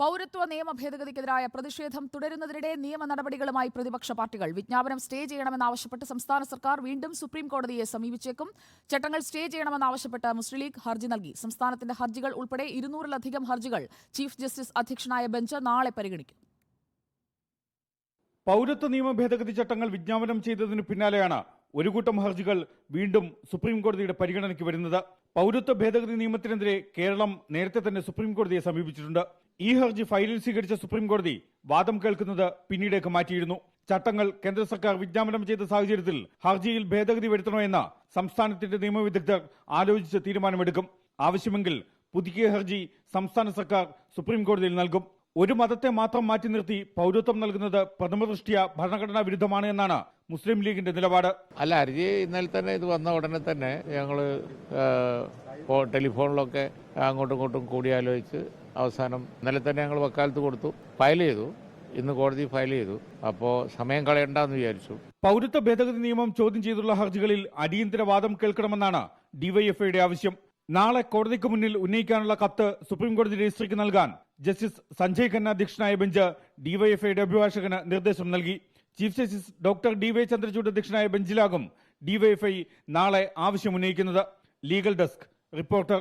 പൗരത്വ നിയമ ഭേദഗതിക്കെതിരായ പ്രതിഷേധം തുടരുന്നതിനിടെ നിയമ നടപടികളുമായി പ്രതിപക്ഷ പാർട്ടികൾ വിജ്ഞാപനം സ്റ്റേ ചെയ്യണമെന്നാവശ്യപ്പെട്ട് സംസ്ഥാന സർക്കാർ വീണ്ടും സുപ്രീം കോടതിയെ സമീപിച്ചേക്കും. ചട്ടങ്ങൾ സ്റ്റേ ചെയ്യണമെന്നാവശ്യപ്പെട്ട് മുസ്ലിം ലീഗ് ഹർജി നൽകി. സംസ്ഥാനത്തിന്റെ ഹർജികൾ ഉൾപ്പെടെ ഇരുന്നൂറിലധികം ഹർജികൾ ചീഫ് ജസ്റ്റിസ് അധ്യക്ഷനായ ബെഞ്ച് നാളെ പരിഗണിക്കും. പൗരത്വ നിയമ ഭേദഗതി ചട്ടങ്ങൾ വിജ്ഞാപനം ചെയ്തതിനു പിന്നാലെയാണ് ഒരു കൂട്ടം ഹർജികൾ വീണ്ടും സുപ്രീം കോടതിയുടെ പരിഗണനയ്ക്ക് വരുന്നത്. പൗരത്വ ഭേദഗതി നിയമത്തിനെതിരെ കേരളം നേരത്തെ തന്നെ സുപ്രീം കോടതിയെ സമീപിച്ചിട്ടുണ്ട്. ഈ ഹർജി ഫയലിൽ സ്വീകരിച്ച സുപ്രീം കോടതി വാദം കേൾക്കുന്നത് പിന്നീടേക്ക് മാറ്റിയിരുന്നു. ചട്ടങ്ങൾ കേന്ദ്ര സർക്കാർ വിജ്ഞാപനം ചെയ്ത സാഹചര്യത്തിൽ ഹർജിയിൽ ഭേദഗതി വരുത്തണോ എന്ന് സംസ്ഥാനത്തിന്റെ നിയമവിദഗ്ധർ ആലോചിച്ച് തീരുമാനമെടുക്കും. ആവശ്യമെങ്കിൽ പുതുക്കിയ ഹർജി സംസ്ഥാന സർക്കാർ സുപ്രീം കോടതിയിൽ നൽകും. ഒരു മതത്തെ മാത്രം മാറ്റി നിർത്തി പൗരത്വം നൽകുന്നത് പ്രഥമദൃഷ്ടിയ ഭരണഘടനാ വിരുദ്ധമാണ് എന്നാണ് മുസ്ലിം ലീഗിന്റെ നിലപാട്. അല്ല ഹർജി ഇന്നലെ തന്നെ ഇത് വന്ന ഉടനെ തന്നെ ഞങ്ങൾ ടെലിഫോണിലൊക്കെ അങ്ങോട്ടും ഇങ്ങോട്ടും കൂടിയാലോചിച്ച് അവസാനം ഇന്നലെ തന്നെ ഞങ്ങൾ വക്കാലത്ത് കൊടുത്തു. ഫയൽ ചെയ്തു. ഇന്ന് കോടതി ഫയൽ ചെയ്തു. അപ്പോ സമയം കളയണ്ടെന്ന് വിചാരിച്ചു. പൗരത്വ ഭേദഗതി നിയമം ചോദ്യം ചെയ്തുള്ള ഹർജികളിൽ അടിയന്തരവാദം കേൾക്കണമെന്നാണ് ഡിവൈഎഫ്ഐയുടെ ആവശ്യം. നാളെ കോടതിക്ക് മുന്നിൽ ഉന്നയിക്കാനുള്ള കത്ത് സുപ്രീം കോടതി രജിസ്ട്രിക്ക് നൽകാൻ ജസ്റ്റിസ് സഞ്ജയ് ഖന്ന അധ്യക്ഷനായ ബെഞ്ച് ഡിവൈഎഫ്ഐയുടെ അഭിഭാഷകന് നിർദ്ദേശം നൽകി. Chief justice doctor D Y Chandrachud അധ്യക്ഷനായ ബെഞ്ചിലാകും ഡിവൈഎഫ്ഐ നാളെ ആവശ്യം ഉന്നയിക്കുന്നത് ലീഗൽ ഡെസ്ക് റിപ്പോർട്ടർ